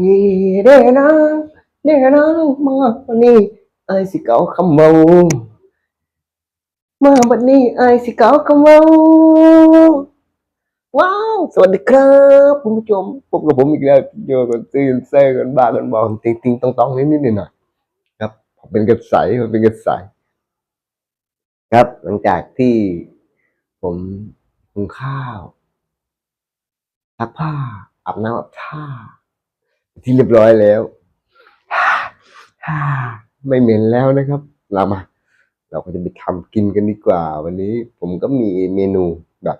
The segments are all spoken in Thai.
วีเดนะเดนะมาวันนี้ไอ้สิเก่าคำเมามาวันนี้ไอ้สิเก่าคำเมาว้าวสวัสดีครับคุณผู้ชมพบกับผมอีกแล้วเจอกันตื่นเซ่กันบ้ากันบอลติงติงตองตองนิดนิดหน่อยครับผมเป็นกระใสผมเป็นกระใสครับหลังจากที่ผมหุงข้าวซักผ้าอาบน้ำอาบท่า ที่เรียบร้อยแล้วไม่เหม็นแล้วนะครับ เรามา เราก็จะไปทำกินกันดีกว่า วันนี้ ผมก็มีเมนูแบบ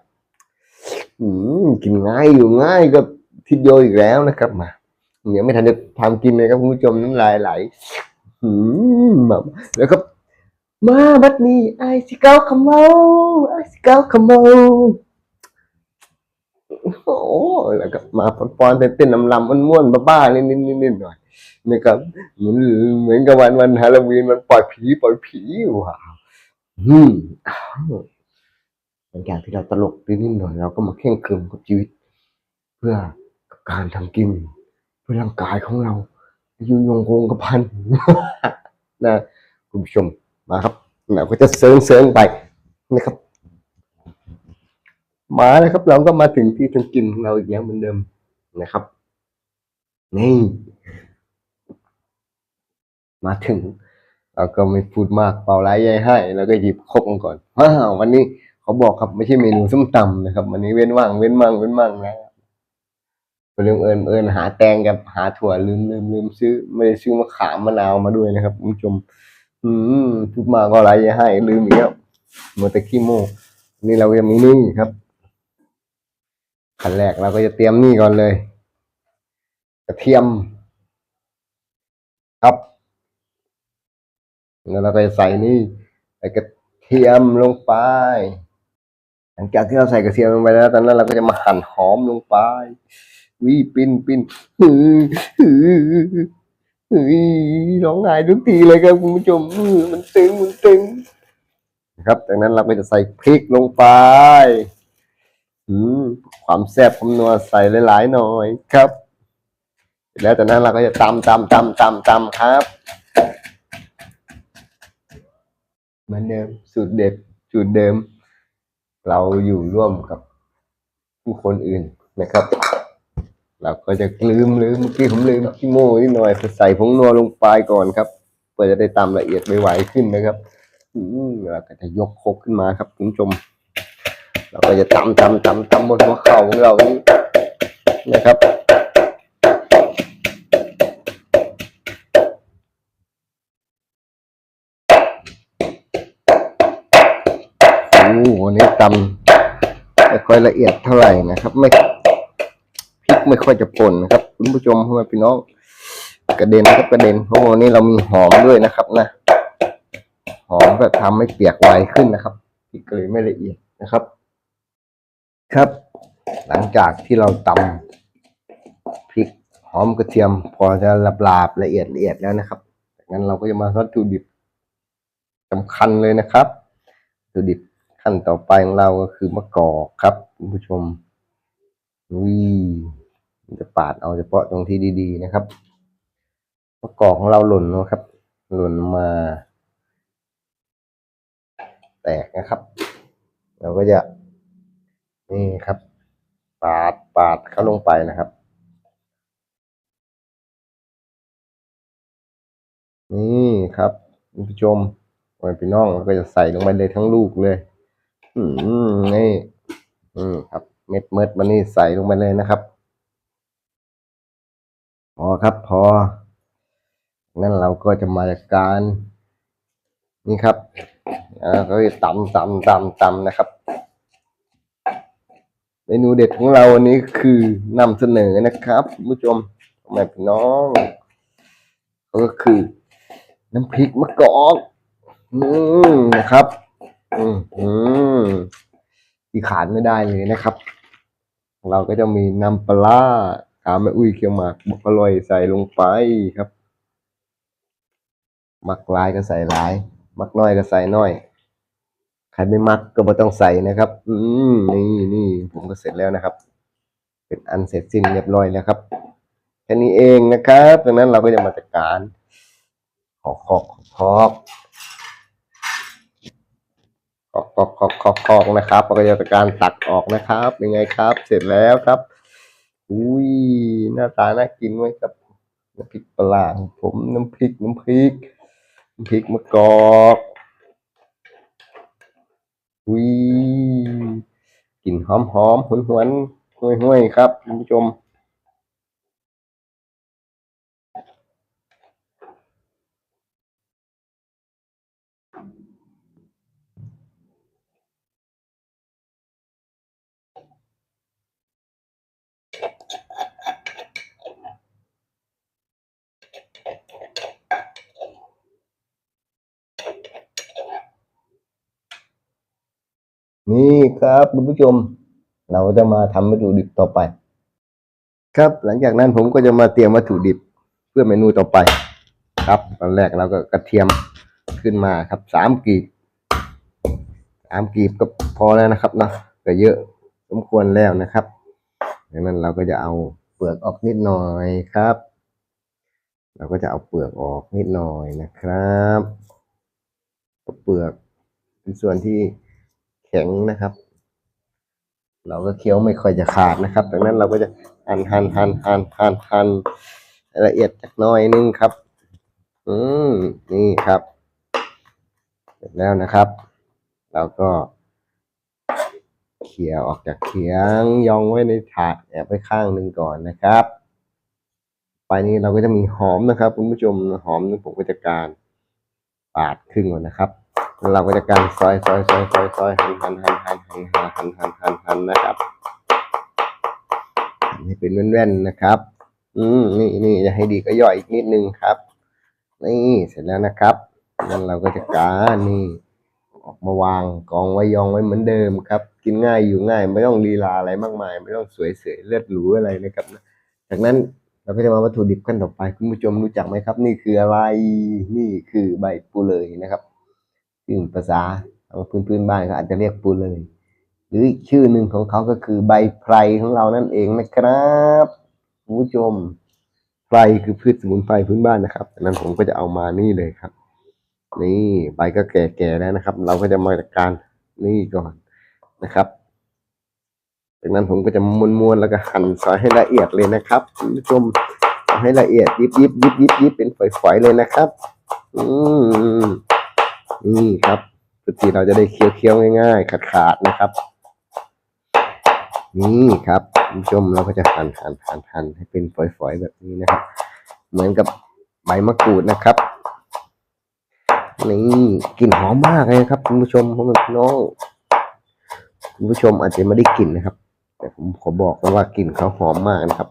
อืมกินง่ายอยู่ง่ายกับทิดโยอีกแล้วนะครับมาเดี๋ยวไม่ทันจะทำกินเลยครับคุณผู้ชมน้ำลายไหลอืมแบบแล้วก็มาบัดนี้ไอสิเก้าขมเมาไอสิเก้าขมเมา โอ้แล้วก็มาปอนๆเต้นๆลำม้วนๆบ้าๆนิดๆนิดๆหน่อยนะครับเหมือนเหมือนกับวันวันฮาโลวีนมันปล่อยผีปล่อยผีว้าวอืมอ้าวหลังจากที่เราตลกนิดๆหน่อยเราก็มาเข่งขรึมกับชีวิต เพื่อการทำกิน เพื่อร่างกายของเราอยู่ยงคงกระพันนะคุณผู้ชมมาครับเราก็จะเซิร์งเซิร์งไปนะครับ มาแล้วครับ เราก็มาถึงที่ทำกินของเราอีกแล้วเหมือนเดิมนะครับ นี่ มาถึง เราก็ไม่พูดมากเป่าไร้ยายให้แล้วก็หยิบครกมาก่อนว้าววันนี้เขาบอกครับไม่ใช่เมนูส้มตำนะครับ วันนี้เว้นว่างเว้นมั่งเว้นมั่งนะเรื่องเอิญเอิญหาแตงกับหาถั่วลืมลืมลืมซื้อ ไม่ได้ซื้อมะขามมะนาวมาด้วยนะครับคุณผู้ชม อืมพูดมากก็ไร้ยายให้ลืมอีกแล้วมัวแต่ขี้โมนี่เราจะมีนี่ครับ ขั้นแรกเราก็จะเตรียมนี่ก่อนเลย กระเทียม ครับแล้วเราก็จะใส่นี่ใส่กระเทียมลงไป หลังจากที่เราใส่กระเทียมลงไปแล้วตอนนั้นเราก็จะมาหั่นหอมลงไปวิปิ้นปิ้นฮือฮือฮือร้องไห้ทุกทีเลยครับคุณผู้ชมมันตึงมันตึงนะครับ จากนั้นเราก็จะใส่พริกลงไป ความแซ่บความนัวใส่หลายๆหน่อยครับ แล้วจากนั้นเราก็จะตำตำตำตำตำครับ เหมือนเดิมสูตรเด็ดสูตรเดิม เราอยู่ร่วมกับผู้คนอื่นนะครับ เราก็จะลืมลืมเมื่อกี้ผมลืมขี้โม่นิดหน่อยใส่ผงนัวลงไปก่อนครับเพื่อจะได้ตำละเอียดไวๆขึ้นนะครับ อืมเราก็จะยกครกขึ้นมาครับคุณผู้ชม เราก็จะตำตำตำตำบนหัวเข่าของเรานี้นะครับโอ้โหวันนี้ตำไม่ค่อยละเอียดเท่าไหร่นะครับ ไม่พริกไม่ค่อยจะป่นนะครับคุณผู้ชมพ่อแม่พี่น้องกระเด็นครับกระเด็นเพราะวันนี้เรามีหอมด้วยนะครับนะหอมก็ทำให้เปียกไวขึ้นนะครับพริกเลยไม่ละเอียดนะครับ ครับ หลังจากที่เราตำพริกหอมกระเทียม พอจะลาบละเอียดละเอียดแล้วนะครับ จากนั้นเราก็จะมาวัตถุดิบสำคัญเลยนะครับวัตถุดิบขั้นต่อไปของเราก็คือมะกอกครับคุณผู้ชมวิมันจะปาดเอาเฉพาะตรงที่ดี ๆ นะครับมะกอกของเราหล่นนะครับ หล่นมา แตกนะครับ เราก็จะ นี่ครับ ปาดปาดเข้าลงไปนะครับ นี่ครับคุณผู้ชมโอ้ยพี่น้องก็จะใส่ลงไปเลยทั้งลูกเลย อืมนี่อืมครับ เม็ดเม็ดมันนี่ใส่ลงไปเลยนะครับ พอครับพองั้นเราก็จะมาจากการนี่ครับอ่าก็จะตำตำตำตำนะครับ เมนูเด็ดของเราวันนี้คือนำเสนอนะครับคุณผู้ชมแม่พี่น้องก็คือ น้ำพริกมะกอกอืมนะครับ อืมอืมที่ขาดไม่ได้เลยนะครับ เราก็จะมีน้ำปลาร้าแม่อุ้ยเคียวหมากบอกอร่อยใส่ลงไปครับ มักลายก็ใส่หลาย มักน้อยก็ใส่น้อย ใครไม่มักก็ไม่ต้องใส่นะครับ อืมนี่นี่ผมก็เสร็จแล้วนะครับ เป็นอันเสร็จสิ้นเรียบร้อยแล้วครับแค่นี้เองนะครับดังนั้นเราก็จะมาจัดการขอกขอกขอกขอกขอกขอกขอกขอกนะครับเราก็จะจัดการตักออกนะครับเป็นไงครับ เสร็จแล้วครับ อุ้ยหน้าตาน่ากินไหมครับน้ำพริกปลาร้างผมน้ำพริกน้ำพริกน้ำพริกมะกอก อุ้ยกลิ่นหอมหอมหวนหวนห่วยห่วยครับคุณผู้ชม นี่ครับคุณผู้ชม เราจะมาทำวัตถุดิบต่อไป ครับหลังจากนั้นผมก็จะมาเตรียมวัตถุดิบเพื่อเมนูต่อไป ครับตอนแรกเราก็กระเทียมขึ้นมาครับสามกีบสามกีบก็พอแล้วนะครับเนาะก็เยอะสมควรแล้วนะครับดังนั้นเราก็จะเอาเปลือกออกนิดหน่อยครับ เราก็จะเอาเปลือกออกนิดหน่อยนะครับ เปลือกเป็นส่วนที่ แข็งนะครับ เราก็เคี้ยวไม่ค่อยจะขาดนะครับดังนั้นเราก็จะหั่นหั่นหั่นหั่นหั่นหั่นละเอียดจักน้อยนึงครับ อืมนี่ครับเสร็จแล้วนะครับ เราก็เขี่ยออกจากเขียงยองไว้ในถาดแอบไว้ข้างหนึ่งก่อนนะครับไปนี้เราก็จะมีหอมนะครับคุณผู้ชมหอมนี่ผมก็จะการปาดครึ่งก่อนนะครับ เราก็จะการซอยซอยซอยซอยซอยหันหันหันหันหันหันหันหันหันนะครับหั่นให้เป็นแว่นๆนะครับ อืมนี่นี่จะให้ดีก็ย่อยอีกนิดนึงครับ นี่เสร็จแล้วนะครับนั่นเราก็จะกานี่ออกมาวางกองไว้ยองไว้เหมือนเดิมครับ กินง่ายอยู่ง่าย ไม่ต้องลีลาอะไรมากมาย ไม่ต้องสวยเสยเลือดหรูอะไรนะครับนะจากนั้นเราก็จะมาวัตถุดิบขั้นต่อไป คุณผู้ชมรู้จักไหมครับ นี่คืออะไรนี่คือใบปูเลยนะครับ ซึ่งภาษาพื้นพื้นบ้านเขาอาจจะเรียกปูเลย หรืออีกชื่อหนึ่งของเขาก็คือใบไพรของเรานั่นเองนะครับคุณผู้ชมไพรคือพืชสมุนไพรพื้นบ้านนะครับดังนั้นผมก็จะเอามานี่เลยครับ นี่ใบก็แก่ๆแล้วนะครับ เราก็จะมาจัดการนี่ก่อนนะครับจากนั้นผมก็จะม้วนๆแล้วก็หั่นซอยให้ละเอียดเลยนะครับคุณผู้ชมให้ละเอียดยิบยิบยิบยิบยิบเป็นฝอยๆเลยนะครับ อืม นี่ครับปกติเราจะได้เคี้ยวๆง่าย ๆ ขาดๆนะครับ นี่ครับคุณผู้ชมเราก็จะหั่นหั่นหั่นหั่นให้เป็นฝอยๆแบบนี้นะครับ เหมือนกับใบมะกรูดนะครับนี่กลิ่นหอมมากเลยครับคุณผู้ชมพ่อแม่พี่น้องคุณผู้ชมอาจจะไม่ได้กลิ่นนะครับ แต่ผมขอบอกนะว่ากลิ่นเขาหอมมากนะครับ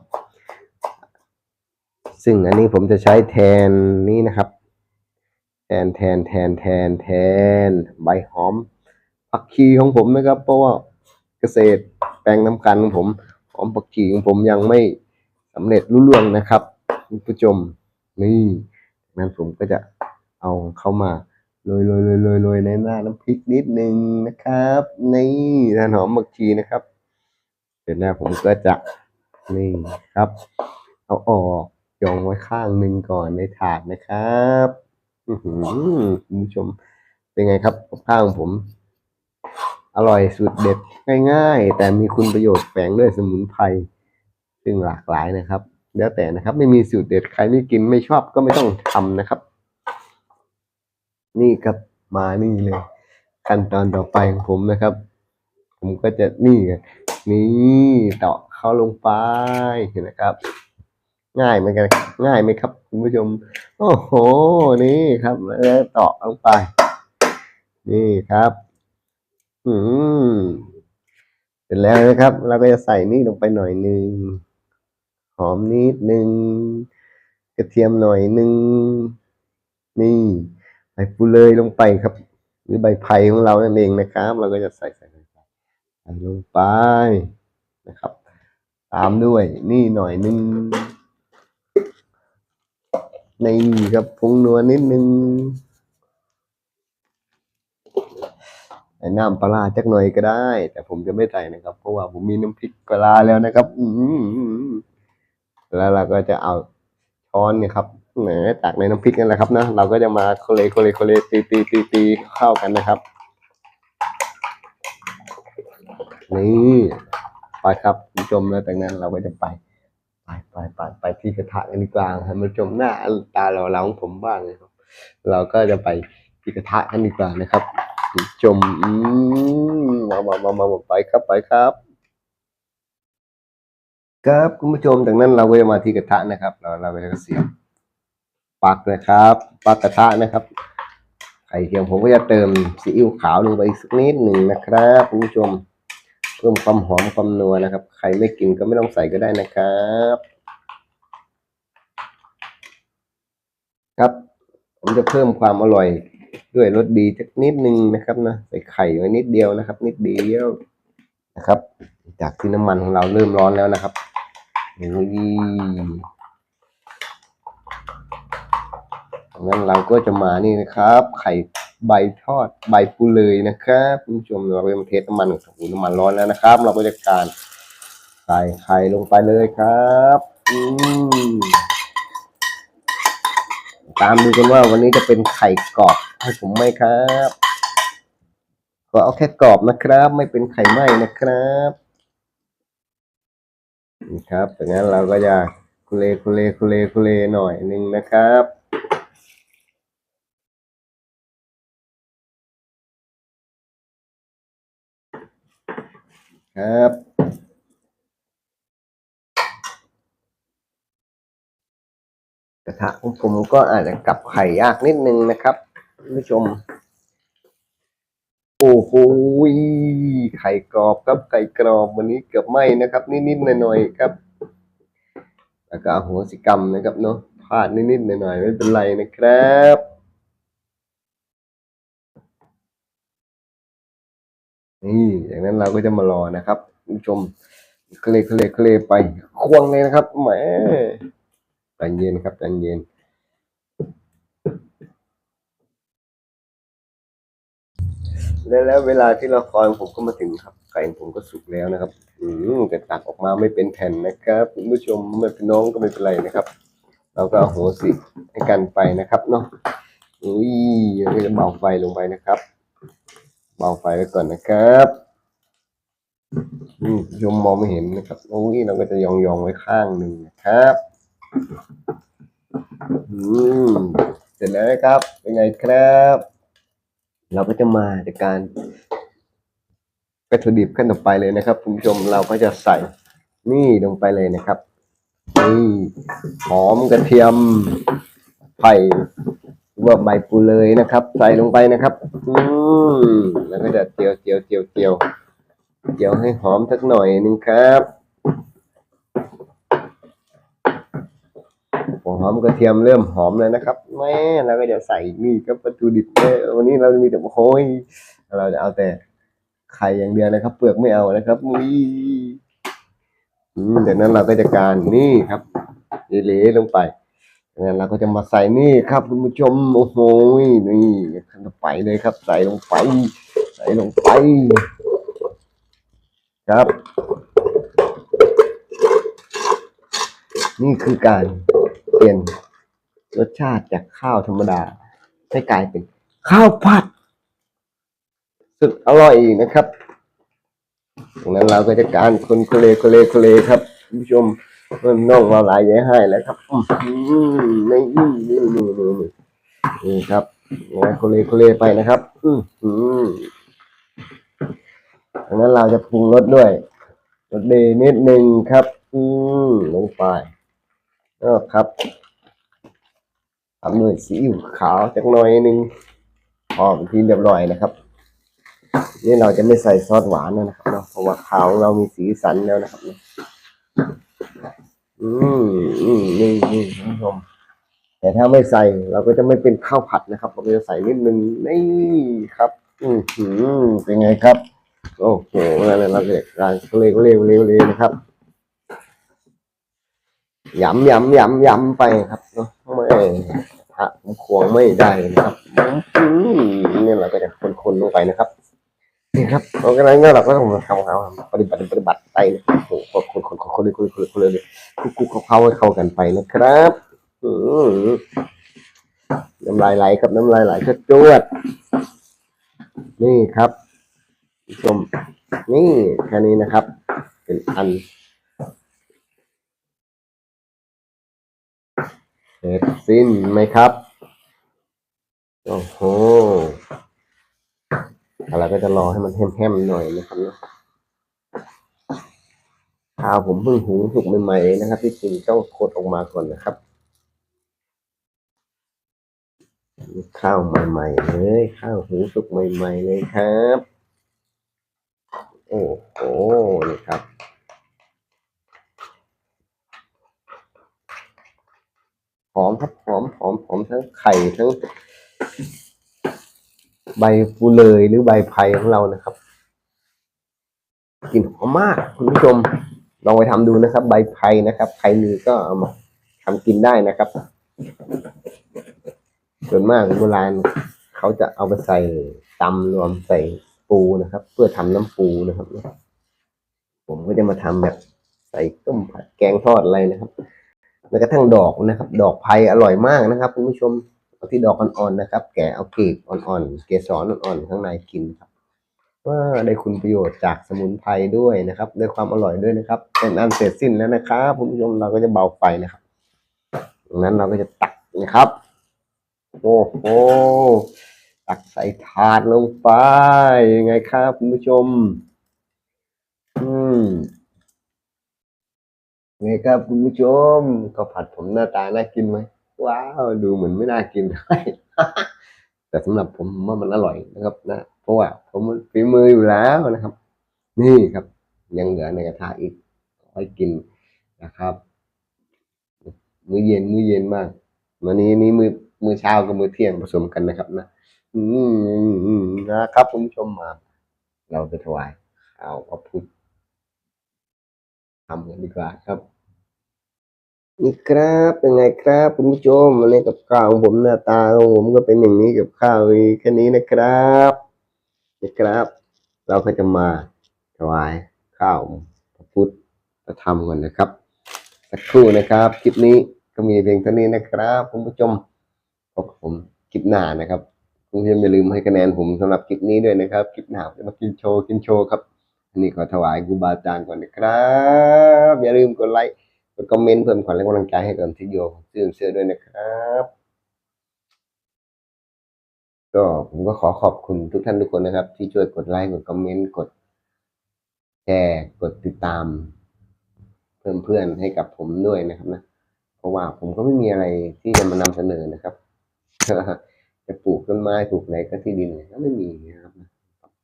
ซึ่งอันนี้ผมจะใช้แทนนี้นะครับ ทนแทนแทนแทนแทนใบหอมผักชีของผมนะครับ เพราะว่าเกษตรแปลงน้ำกันของผมหอมผักชีของผมยังไม่สำเร็จรุ่ล่วงนะครับคุณผู้ชมนี่นั้นผมก็จะเอาเข้ามาโรยโรยโรยโรยโรยในหน้าน้ำพริกนิดนึงนะครับนี่ทานหอมผักชีนะครับเสร็จแล้วผมก็จะนี่ครับ เอาออกยองไว้ข้างหนึ่งก่อนในถาดนะครับ คุณผู้ชมเป็นไงครับข้าวของผม อร่อยสุดเด็ดง่ายๆ แต่มีคุณประโยชน์แฝงด้วยสมุนไพรซึ่งหลากหลายนะครับ แล้วแต่นะครับ ไม่มีสูตรเด็ดใครไม่กินไม่ชอบก็ไม่ต้องทำนะครับ นี่ครับมานี่เลย ขั้นตอนต่อไปของผมนะครับ ผมก็จะนี่นี่เตาะเข้าลงไปเห็นนะครับ ง่ายไหมือนกันง่ายไหมครับ คุณผู้ชม โอ้โห นี่ครับ แล้วต่อลงไป นี่ครับ อืมเสร็จแล้วนะครับ เราก็จะใส่นี่ลงไปหน่อยหนึ่ง หอมนิดหนึ่ง กระเทียมหน่อยหนึ่ง นี่ใบปูเลยลงไปครับ หรือใบไผ่ของเรานั่นเองนะครับ เราก็จะใส่ใส่ใส่ใส่ใส่ลงไปนะครับ ตามด้วยนี่หน่อยหนึ่ง นี่ครับปรุงนัวนิดนึงใส่น้ำปลาจักหน่อยก็ได้ แต่ผมจะไม่ใส่นะครับ เพราะว่าผมมีน้ำพริกปลาแล้วนะครับอืแล้วเราก็จะเอาช้อนเนี่ยครับแหมตักในน้ำพริกนั่นแหละครับนะเราก็จะมาโคเลโคเลโคเลตีตีตีตีเข้ากันนะครับนี่ไปครับคุณผู้ชมแล้วจากนั้นเราก็จะไป ไปไปไปไปที่กระทะกันดีกว่าให้มันชมหน้าตาเราเราของผมบ้างนะครับ เราก็จะไปที่กระทะกันดีกว่านะครับคุณผู้ชมอืมมามามามามาไปครับไปครับ ครับคุณผู้ชมจากนั้นเราก็จะมาที่กระทะนะครับ เราเราก็จะเสียบปลักนะครับปลักกระทะนะครับไข่เทียมผมก็จะเติมซีอิ๊วขาวลงไปอีกสักนิดหนึ่งนะครับคุณผู้ชม เพิ่มความหอมความนัวนะครับ ใครไม่กินก็ไม่ต้องใส่ก็ได้นะครับ ครับ ผมจะเพิ่มความอร่อยด้วยรสดีสักนิดนึงนะครับนะใส่ไข่ไว้นิดเดียวนะครับ นิดเดียวนะครับ จากที่น้ำมันของเราเริ่มร้อนแล้วนะครับนี่งั้นเราก็จะมานี่นะครับ ไข่ ใบทอดใบปูเลยนะครับคุณผู้ชมเราไปมาเทสน้ำมันกับน้ำมันร้อนแล้วนะครับ เราก็จะการใส่ไข่ลงไปเลยครับอืมตามดูกันว่าวันนี้จะเป็นไข่กรอบให้ผมไหมครับก็เอาแค่กรอบนะครับ ไม่เป็นไข่ไหม้นะครับนี่ครับจากนั้นเราก็จะคุเลคุเลคุเลคุเลหน่อยหนึ่งนะครับ ครับกระทะของผมก็อาจจะกลับไข่ยากนิดนึงนะครับท่านผู้ชม โอ้โหไข่กรอบครับไข่กรอบวันนี้เกือบไหมนะครับ นิดๆหน่อยๆครับแล้วก็อโหสิกรรมนะครับเนาะพลาดนิดๆหน่อยๆไม่เป็นไรนะครับ นี่อย่างนั้นเราก็จะมารอนะครับคุณผู้ชมเคลเคลเคลไปควงเลยนะครับแหมใจเย็นครับใจเย็นแล้วแล้วเวลาที่เราคอยผมก็มาถึงครับ ไก่ผมก็สุกแล้วนะครับ อืมแต่ตักออกมาไม่เป็นแผ่นนะครับคุณผู้ชมไม่เป็นน้องก็ไม่เป็นไรนะครับ เราก็โหสิให้กันไปนะครับเนาะอุ้ยเราจะเบาไฟลงไปนะครับ เบาไฟไว้ก่อนนะครับอืมคุณผู้ชมมองไม่เห็นนะครับโอ้ยเราก็จะยองยองๆไว้ข้างหนึ่งนะครับอืมเสร็จแล้วนะครับ เป็นไงครับ เราก็จะมาจากการวัตถุดิบขั้นต่อไปเลยนะครับคุณผู้ชมเราก็จะใส่นี่ลงไปเลยนะครับนี่หอมกระเทียมไผ่หรือว่าใบปูเลยนะครับ ใส่ลงไปนะครับ อืมแล้วก็จะเจียวเจียวเจียวเจียวเจียวให้หอมสักหน่อยหนึงครับหอมกระเทียมเริ่มหอมแล้วนะครับแม่เราก็จะใส่นี่ครับวัตถุดิบเนี่ยวันนี้เราจะมีแต่โอ้ยเราจะเอาแต่ไข่อย่างเดียวนะครับ เปลือกไม่เอานะครับมีอืมจากนั้นเราก็จะการนี่ครับเลๆลงไปจากนั้นเราก็จะมาใส่นี่ครับคุณผู้ชมโอ้โหนี่นต่ ไปเลยครับ ใส่ลงไป ใส่ลงไป ครับ นี่คือการเปลี่ยนรสชาติจากข้าวธรรมดา ให้กลายเป็นข้าวผัด สุดอร่อยนะครับดังนั้นเราก็จะการคนโคเลโคเลโคเลครับคุณผู้ชมเริ่มน่องเราหลายแย่ให้แล้วครับนี่นี่นี่นี่นี่ครับ นโคเลโคเลไปนะครับ อือหือดังนั้นเราจะปรุงรสด้วยรสเดย์นิดหนึ่งครับ อืมลงไปก็ครับทำด้วยซีอิ๊วขาวจักหน่อยหนึงพอเป็นที่เรียบร้อยนะครับ นี่เราจะไม่ใส่ซอสหวานนะครับเนาะเพราะว่าขาวเรามีสีสันแล้วนะครับ อืมอืมนี่นี่คุณผู้ชม แต่ถ้าไม่ใส่เราก็จะไม่เป็นข้าวผัดนะครับเราจะใส่นิดนึงนี่ครับ อืมเป็นไงครับ โอ้โหอะไรเราจะการเร็วเร็วเร็วเร็วนะครับยำยำยำยำไปครับเนาะไม่ฮะผมควงไม่ได้นะครับอืมนี่เราก็จะคนๆลงไปนะครับนี่ครับเราก็นั้นเราก็ต้องทำเขาปฏิบัติปฏิบัติไปนะโอ้โหคนคนคนคนเลยคนเลยคนเลยคุกคุกเขาเข้าให้เข้ากันไปนะครับ น้ำลายไหลครับน้ำลายไหลชัดจวด นี่ครับชมนี่แค่นี้นะครับ เป็นอันเสร็จสิ้นไหมครับ โอ้โหเราก็จะรอให้มันแห้มๆหน่อยนะครับเนะข้าวผมเพิ่งหุงสุกใหม่ๆนะครับ ที่จริงต้องโคดออกมาก่อนนะครับนี่ ข้าวใหม่ๆเลยข้าวหุงสุกใหม่ๆเลยครับ โอ้โหนี่ครับหอมครับหอมหอมหอมทั้งไข่ทั้ง ใบฟูเลยหรือใบไผ่ของเรานะครับกลิ่นหอมมาก คุณผู้ชมลองไปทำดูนะครับ ใบไผ่นะครับใครมีก็เอามาทำกินได้นะครับ ส่วนมากโบราณเขาจะเอาไปใส่ตำรวมใส่ปูนะครับ เพื่อทำน้ำปูนะครับ ผมก็จะมาทำแบบใส่ต้มผัดแกงทอดอะไรนะครับแม้กระทั่งดอกนะครับ ดอกไผ่อร่อยมากนะครับคุณผู้ชมเอาที่ดอกอ่อนๆนะครับ แกะเอากลีบอ่อนๆเกสรอ่อนๆข้างในกินครับว่าได้คุณประโยชน์จากสมุนไพรด้วยนะครับได้ความอร่อยด้วยนะครับเป็นอันเสร็จสิ้นแล้วนะครับคุณผู้ชมเราก็จะเบาไฟนะครับดังนั้นเราก็จะตักนะครับ โอ้โหตักใส่ถาดลงไป ยังไงครับคุณผู้ชม อืมไงครับคุณผู้ชมข้าวผัดผมหน้าตาน่ากินไหมว้าวดูเหมือนไม่น่ากินเท่าไหร่แต่สำหรับผมมว่ามันอร่อยนะครับ นะ เพราะว่าผมฝีมืออยู่แล้วนะครับ นี่ครับ ยังเหลือในกระทะอีกไว้กินนะครับ มื้อเย็นมื้อเย็นมากวันนี้นี่มือ มื้อเช้ากับมื้อเที่ยงผสมกันนะครับ นะอืมนะครับคุณผู้ชมมา เราไปถวายข้าวพระพุทธทำกันดีกว่าครับนี่ครับเป็นไงครับคุณผู้ชมวันนี้กับข้าวของผมหน้าตาของผมก็เป็นอย่างนี้กับข้าวมีแค่นี้นะครับนี่ครับ เราก็จะมาถวายข้าวพระพุทธพระธรรมก่อนนะครับสักครู่นะครับ คลิปนี้ก็มีเพียงเท่านี้นะครับคุณผู้ชม บกับผมคลิปหน้านะครับคุณผู้ชมอย่าลืมให้คะแนนผมสำหรับคลิปนี้ด้วยนะครับ คลิปหน้าจะมากินโชว์กินโชว์ครับอันนี้ขอถวายครูบาอาจารย์ก่อนนะครับ อย่าลืมกดไลค์กดคอมเมนต์เพิ่มขวัญและกำลังใจให้กับทิโยซื่อเสื้อด้วยนะครับก็ผมก็ขอขอบคุณทุกท่านทุกคนนะครับ ที่ช่วยกดไลค์กดคอมเมนต์กดแชร์กดติดตาม เพิ่มเพื่อนให้กับผมด้วยนะครับนะ เพราะว่าผมก็ไม่มีอะไรที่จะมานำเสนอนะครับ จะปลูกต้นไม้ปลูกอะไรก็ที่ดินก็ไม่มีนะครับ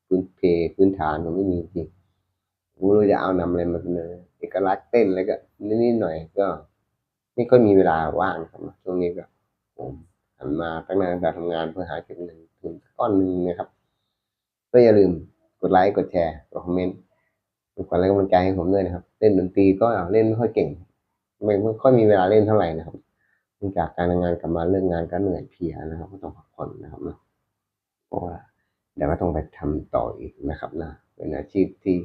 พื้นเพพื้นฐานผมไม่มีจริงผมไม่รู้จะเอานำอะไรมาเสนอเอกลักษณ์เต้นแล้วก็นิดๆหน่อยก็ ไม่ค่อยมีเวลาว่างครับช่วงนี้ก็ผมหันมาตั้งนานแต่ทำงานเพื่อหาเก็บเงินทุนก้อนหนึ่งนะครับ ก็อย่าลืมกดไลค์กดแชร์กดคอมเมนต์เป็นขวัญและกำลังใจให้ผมด้วยนะครับ เล่นดนตรีก็เล่นไม่ค่อยเก่งไม่ค่อยมีเวลาเล่นเท่าไหร่นะครับ เนื่องจากการทำงานกลับมาเลิกงงานก็เหนื่อยเพียนะครับ ก็ต้องพักผ่อนนะครับนะเพราะว่าเดี๋ยวก็ต้องไปทำต่ออีกนะครับนะเป็นอาชีพที่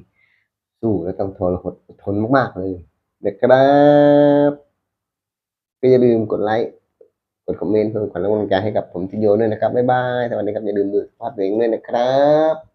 สู้และต้องทนอดทนมากๆเลยเด็กครับก็อย่าลืมกดไลค์กดคอมเมนต์เพื่อเป็นขวัญและกำลังใจให้กับผมที่โยด้วยนะครับบ๊ายบายสวัสดีครับอย่าลืมดูภาพตัวเองด้วยนะครับ